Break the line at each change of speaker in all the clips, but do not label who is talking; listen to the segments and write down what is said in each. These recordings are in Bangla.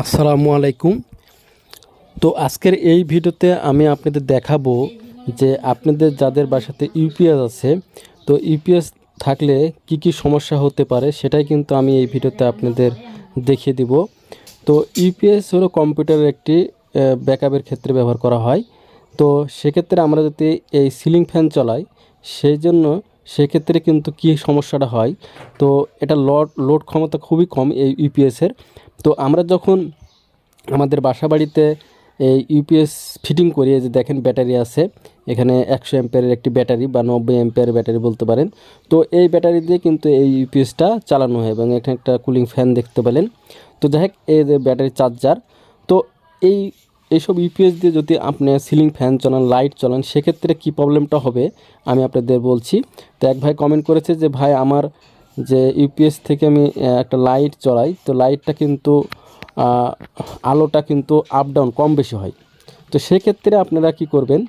আসসালামু আলাইকুম। তো আজকের এই ভিডিওতে আমি আপনাদের দেখাবো যে আপনাদের যাদের বাসাতে ইউপিএস আছে, তো ইউপিএস থাকলে কি কি সমস্যা হতে পারে সেটাই কিন্তু আমি এই ভিডিওতে আপনাদের দেখিয়ে দিব। তো ইউপিএস হলো কম্পিউটারের একটি ব্যাকআপের ক্ষেত্রে ব্যবহার করা হয়। তো সেক্ষেত্রে আমরা যদি এই সিলিং ফ্যান চলাই, সেই জন্য সেক্ষেত্রে কিন্তু কি সমস্যাটা হয়? তো এটা লড লোড ক্ষমতা খুবই কম এই ইউপিএসের তো আমরা যখন আমাদের বাসা বাড়িতে এই ইউপিএস ফিটিং করি, এই যে দেখেন ব্যাটারি আছে, এখানে একশো অ্যাম্পেয়ারের একটি ব্যাটারি বা নব্বই অ্যাম্পেয়ারের ব্যাটারি বলতে পারেন। তো এই ব্যাটারি দিয়ে কিন্তু এই ইউপিএসটা চালানো হয় এবং এখানে একটা কুলিং ফ্যান দেখতে পেলেন। তো যাই হোক, এই যে ব্যাটারি চার্জার তো এই এইসব ইউপিএস দিয়ে যদি আপনি সিলিং ফ্যান চালান, লাইট চালান, সেক্ষেত্রে কী প্রবলেমটা হবে? আমি আপনাদের বলছি। তো এক ভাই কমেন্ট করেছে যে, ভাই, আমার যে ইউপিএস থেকে আমি একটা লাইট চলাই, তো লাইটটা কিন্তু আলোটা কিন্তু আপ ডাউন কম বেশি হয়। তো সেক্ষেত্রে আপনারা কি করবেন?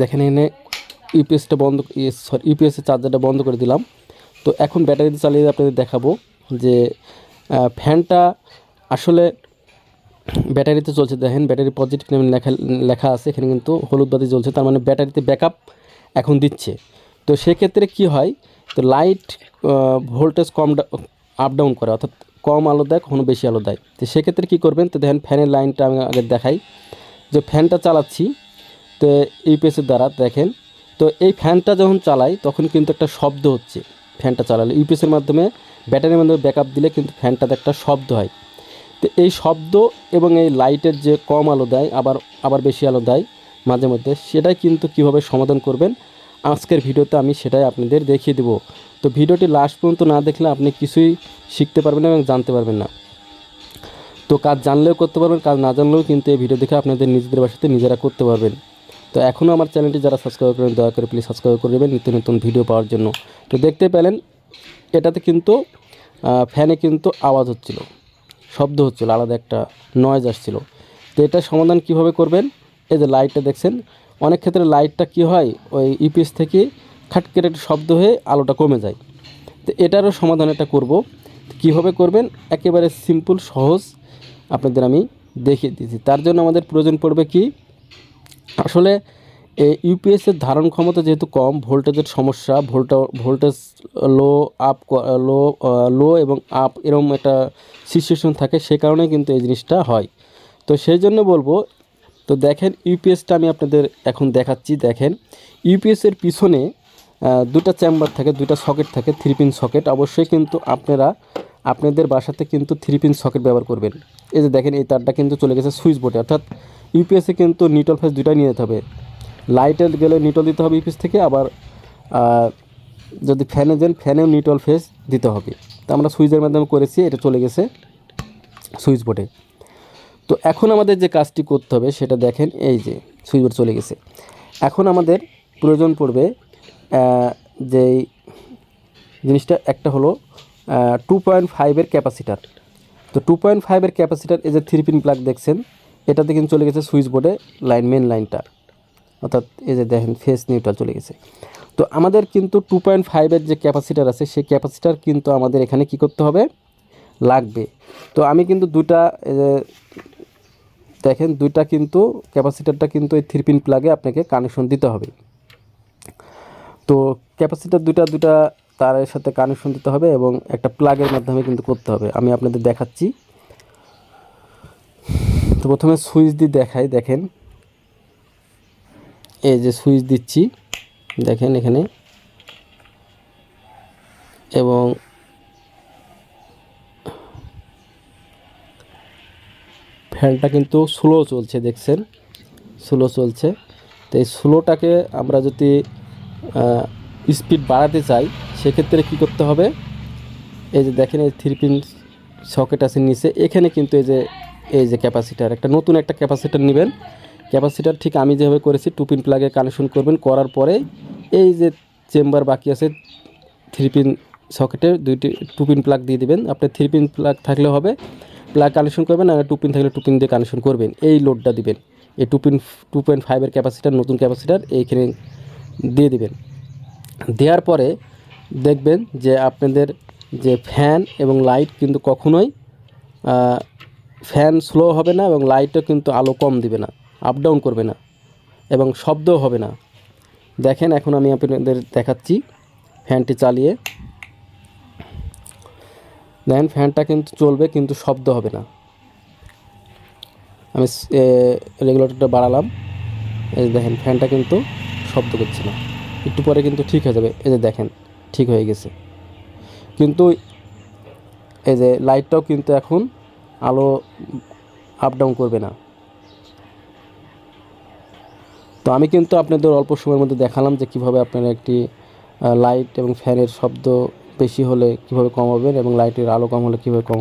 দেখেন এখানে ইউপিএসটা বন্ধ সরি ইউপিএসের চার্জারটা বন্ধ করে দিলাম। তো এখন ব্যাটারি দিয়ে চালিয়ে আপনাদের দেখাবো যে ফ্যানটা আসলে ব্যাটারিতে চলছে, দেখেন, ব্যাটারি পজিটিভ লেখা লেখা আছে, এখানে কিন্তু হলুদ বাতি জ্বলছে, তার মানে ব্যাটারিতে ব্যাকআপ এখন দিচ্ছে। তো সেক্ষেত্রে কি হয়, তো লাইট ভোল্টেজ কম আপ ডাউন করে, অর্থাৎ কম আলো দেয়, কখনো বেশি আলো দেয়। তো সেক্ষেত্রে কী করবেন, তো দেখেন ফ্যানের লাইনটা আমি আগে দেখাই। যে ফ্যানটা চালাচ্ছি, তো ইউপিএসের দ্বারা দেখেন, তো এই ফ্যানটা যখন চালাই, তখন কিন্তু একটা শব্দ হচ্ছে ফ্যানটা চালালে। ইউপিএসের মাধ্যমে ব্যাটারির মাধ্যমে ব্যাকআপ দিলে কিন্তু ফ্যানটাতে একটা শব্দ হয়। তো এই শব্দ এবং এই লাইটের যে কম আলো দেয়, আবার আবার বেশি আলো দেয় মাঝে মধ্যে, সেটাই কিন্তু কীভাবে সমাধান করবেন, আজকের ভিডিওতে আমি সেটাই আপনাদের দেখিয়ে দেবো। তো ভিডিওটি লাস্ট পর্যন্ত না দেখলে আপনি কিছুই শিখতে পারবেন এবং জানতে পারবেন না। তো কাজ জানলেও করতে পারবেন, কাজ না জানলেও কিন্তু এই ভিডিও দেখে আপনাদের নিজেদের বাসাতে নিজেরা করতে পারবেন। তো এখনও আমার চ্যানেলটি যারা সাবস্ক্রাইব করেন, দয়া করে প্লিজ সাবস্ক্রাইব করে দেবেন নিত্য নতুন ভিডিও পাওয়ার জন্য। তো দেখতে পেলেন, এটাতে কিন্তু ফ্যানে কিন্তু আওয়াজ হচ্ছিল। শব্দ হচ্ছিল, আলাদা একটা নয়েজ আসছিল। তো এটা সমাধান কীভাবে করবেন? এই যে লাইটটা দেখছেন, অনেক ক্ষেত্রে লাইটটা কি হয়? ওই ইপিএস থেকে খাটকের একটা শব্দ হয়ে আলোটা কমে যায়। তো এটারও সমাধান এটা করব। কীভাবে করবেন? একেবারে সিম্পল সহজ আপনাদের আমি দেখিয়ে দিয়েছি। তার জন্য আমাদের প্রয়োজন পড়বে কি? আসলে ইউপিএসের ধারণ ক্ষমতা যেহেতু কম, ভোল্টেজের সমস্যা, ভোল্টা, ভোল্টেজ লো আপ লো লো এবং আপ এরকম একটা সিচুয়েশন থাকে, সে কারণে কিন্তু এই জিনিসটা হয়। তো সেই জন্য বলব, তো দেখেন ইউপিএসটা আমি আপনাদের এখন দেখাচ্ছি, দেখেন। ইউপিএসের পিছনে দুটা চেম্বার থাকে, দুটা সকেট থাকে থ্রি পিন সকেট অবশ্যই কিন্তু আপনারা, আপনাদের বাসাতে কিন্তু থ্রি পিন সকেট ব্যবহার করবেন। এই যে দেখেন, এই তারটা কিন্তু চলে গেছে সুইচ বোর্ডে অর্থাৎ ইউপিএসে কিন্তু নিউট্রাল ফেস দুটাই নিয়ে যেতে হবে। লাইটের গেলে নিটল দিতে হবে ইউপিএস থেকে, আবার যদি ফ্যানে দেন ফ্যানেও নিটল ফেস দিতে হবে। তো আমরা সুইচের মাধ্যমে করেছি, এটা চলে গেছে সুইচ বোর্ডে তো এখন আমাদের যে কাজটি করতে হবে, সেটা দেখেন, এই যে সুইচ বোর্ড চলে গেছে। এখন আমাদের প্রয়োজন পড়বে যেই জিনিসটা একটা হলো টু পয়েন্ট ফাইভের ক্যাপাসিটার তো টু পয়েন্ট ফাইভের ক্যাপাসিটার এই যে থ্রি পিন প্লাগ দেখছেন, এটাতে কিন্তু চলে গেছে সুইচ বোর্ডে লাইন মেন লাইনটা অর্থাৎ এই যে দেখেন ফেস নিউট্রাল চলে গেছে। তো আমাদের কিন্তু টু পয়েন্ট ফাইভের যে ক্যাপাসিটার আছে, সেই ক্যাপাসিটার কিন্তু আমাদের এখানে কি করতে হবে? লাগবে। তো আমি কিন্তু দুটা দেখেন দুইটা কিন্তু ক্যাপাসিটারটা কিন্তু এই থ্রি পিন প্লাগে আপনাকে কানেকশন দিতে হবে। তো ক্যাপাসিটার দুটা দুটা তারের সাথে কানেকশন দিতে হবে এবং একটা প্লাগের মাধ্যমে কিন্তু করতে হবে। আমি আপনাদের দেখাচ্ছি। তো প্রথমে সুইচ দিয়ে দেখাই, দেখেন। এই যে সুইচ দিচ্ছি, দেখেন এখানে। এবং ফ্যানটা কিন্তু স্লো চলছে, দেখছেন? স্লো চলছে। তো এই স্লোটাকে আমরা যদি স্পিড বাড়াতে চাই, সেক্ষেত্রে কি করতে হবে? এই যে দেখেন, এই থ্রি পিন সকেট আছে নিচে। এখানে কিন্তু এই যে এই যে ক্যাপাসিটার, একটা নতুন একটা ক্যাপাসিটার নেবেন। ক্যাপাসিটার ঠিক আমি যেভাবে করেছি টু পিন প্লাগে কানেকশন করবেন, করার পরে এই যে চেম্বার বাকি আছে থ্রি পিন সকেটে দুইটি টু পিন প্লাগ দিয়ে দিবেন। আপনি থ্রি পিন প্লাগ থাকলে হবে প্লাগ কানেকশন করবেন, আর টু পিন থাকলে টু পিন দিয়ে কানেকশন করবেন। এই লোডটা দিবেন। এই টু পিন টু পয়েন্ট ফাইভের ক্যাপাসিটার, নতুন ক্যাপাসিটার এইখানে দিয়ে দিবেন। দেওয়ার পরে দেখবেন যে আপনাদের যে ফ্যান এবং লাইট কিন্তু কখনোই ফ্যান স্লো হবে না এবং লাইটও কিন্তু আলো কম দিবে না। আপ ডাউন করবে না এবং শব্দও হবে না। দেখেন এখন আমি আপনাদের দেখাচ্ছি ফ্যানটি চালিয়ে। দেখেন ফ্যানটা কিন্তু চলবে কিন্তু শব্দ হবে না। আমি রেগুলেটরটা বাড়ালাম। এই দেখেন ফ্যানটা কিন্তু শব্দ করছে না। একটু পরে কিন্তু ঠিক হয়ে যাবে। এই যে দেখেন, ঠিক হয়ে গেছে। কিন্তু এই যে লাইটটাও কিন্তু এখন আলো আপ ডাউন করবে না। তো আমি কিন্তু আপনাদের অল্প সময়ের মধ্যে দেখালাম যে কীভাবে আপনারা একটি লাইট এবং ফ্যানের শব্দ বেশি হলে কীভাবে কমাবেন এবং লাইটের আলো কম হলে কীভাবে কমাবেন